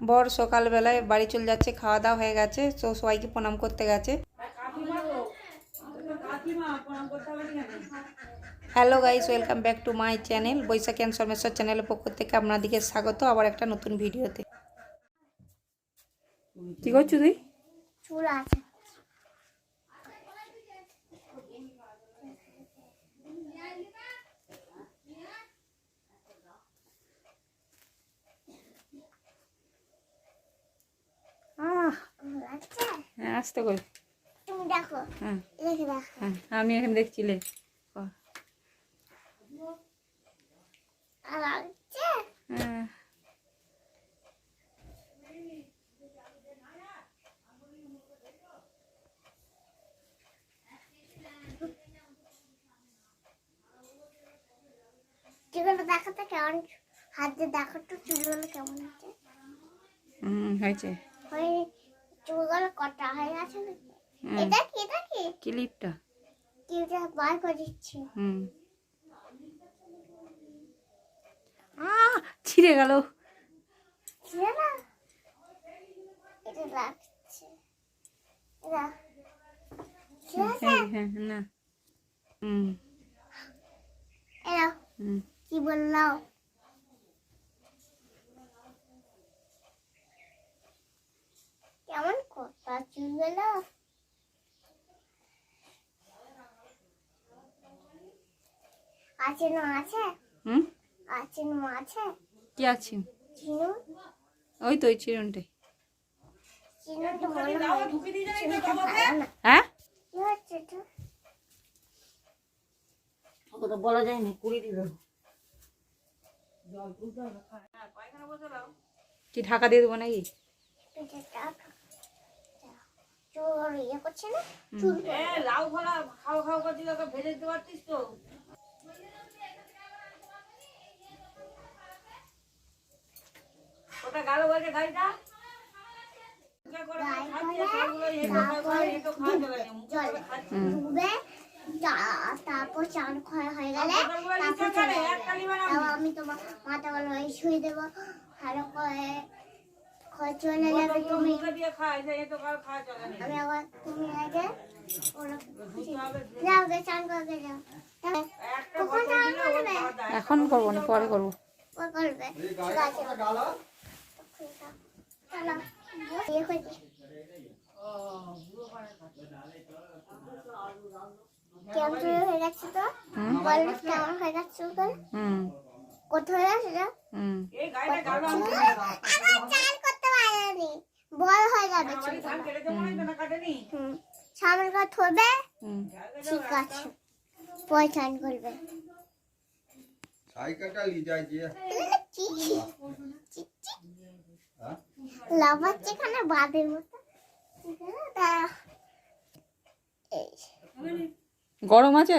বর সকালবেলায় বাড়ি চলে যাচ্ছে খাওয়া দাওয়া হয়ে গেছে তো সবাইকে প্রণাম করতে গেছে। Hello guys welcome back to my channel Baishakhi and Sarmeshwar চ্যানেলের পক্ষ থেকে আপনাদেরকে স্বাগত আবার একটা নতুন ভিডিওতে। কি করছ তুই? চুল আছে আহ চুল আছে হ্যাঁ আসতে কই? তুমি দেখো। হ্যাঁ। হ্যাঁ আমি এখানে দেখছি লে। কর। আর আছে হ্যাঁ। দেখাতে কেমন? হাত দিয়ে দেখো তো চুলগুলো কেমন আছে হুম হয়েছে। হয়ে চুলগুলো কটা হয়ে গেছে। এটা কি এটা কি? ক্লিপটা। কিউটা বার করে দিচ্ছি। হুম। আহ ছিঁড়ে গেল। ছিল না এটা লাগছে এটা। হ্যাঁ হ্যাঁ না। হুম। কি বললাম কেমন কথা চুলগুলো আছে না আছে? হুম? আছে না আছে? কি আছে? চিনু? ওই তো ওই হয় হ্যাঁ? বলা যায়নি কুড়ি দিল। কি ঢাকা দিয়ে দেবো নাকি? চুল ইয়ে করছে না? চুল লাউ ফলা খাও খাও করে দিলে ওকে ভেজে দিতে পারতিস তো। ওটা গালো বলছে গাড়িটা? তারপর চান খাওয়া হয়ে গেলে তারপর আমি তোমার মাথা বলো শুয়ে দেবো। ভালো করে চলে যাবে তুমি আমি আবার তুমি আগে যাও গে চান করে যাও। কখন চান করবে? এখন করব না পরে করব। করবে। চলো। ইয়ে করে কেমন হয়ে গেছে তো? বললে কেমন হয়ে গেছে তো হুম। কোথায় হয়ে গেছে হুম। পারেনি বড় হয়ে যাবে চুলটা। ধান কেটে তো মনে হয় তো না কাটেনি। হুম। সামনে করে থবে ঠিক আছে। পরে চান করবে। সাইকেলটা নিয়ে যায় যে। চি, চি, চি, চি। লাফাচ্ছে এখানে বাঁধের মতো। তা এই। গরম আছে?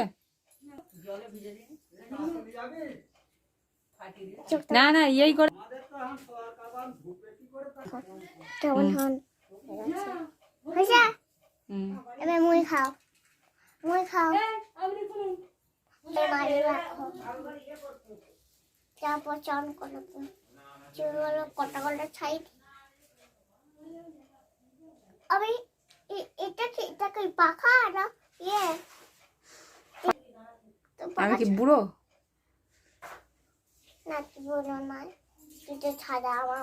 না না এই করে কেমন হন। হয়েছে এবার মুই খাও। মুই খাও। মারি রাখো। তারপর চান করো। চুলগুলো কটা কটা ছাই আমি এ- এটা কি এটা কি পাখা না? ইয়ে। আমি পাখা কি বুড়ো? কিন্তু ছাড়া আমার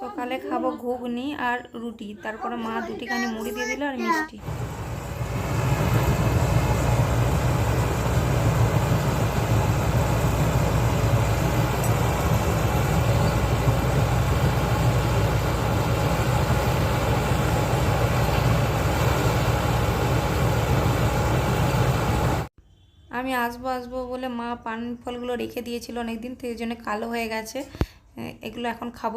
সকালে খাব ঘুগনি আর রুটি, তারপরে মা দুটিখানি মুড়ি দিয়ে দিল আর মিষ্টি। আমি আসব আসব বলে মা পান ফলগুলো রেখে দিয়েছিল অনেকদিন, তো এই জন্য কালো হয়ে গেছে। এগুলো এখন খাব।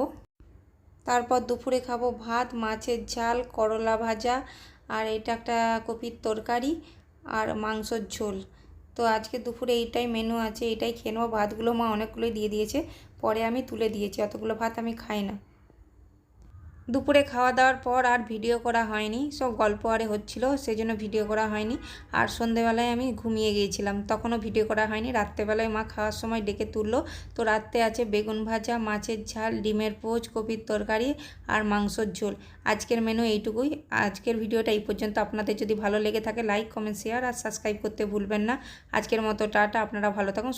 তারপর দুপুরে খাব ভাত, মাছের ঝাল, করলা ভাজা, আর এটা একটা কপির তরকারি আর মাংসর ঝোল। তো আজকে দুপুরে এইটাই মেনু আছে, এটাই খেয়ে নেব। ভাতগুলো মা অনেকগুলোই দিয়ে দিয়েছে, পরে আমি তুলে দিয়েছি। অতগুলো ভাত আমি খাই না। দুপুরে খাওয়া দাওয়ার পর আর ভিডিও করা হয়নি। সব গল্প আরে হচ্ছিল সেই জন্য ভিডিও করা হয়নি। আর সন্ধেবেলায় আমি ঘুমিয়ে গিয়েছিলাম। তখনও ভিডিও করা হয়নি। রাত্রেবেলায় মা খাওয়ার সময় ডেকে তুললো। তো রাত্রে আছে বেগুন ভাজা, মাছের ঝাল, ডিমের পোচ, কপির তরকারি আর মাংসর ঝোল। আজকের মেনু এইটুকুই। আজকের ভিডিওটা এই পর্যন্ত। আপনাদের যদি ভালো লেগে থাকে লাইক কমেন্ট শেয়ার আর সাবস্ক্রাইব করতে ভুলবেন না। আজকের মতো টাটা। আপনারা ভালো থাকুন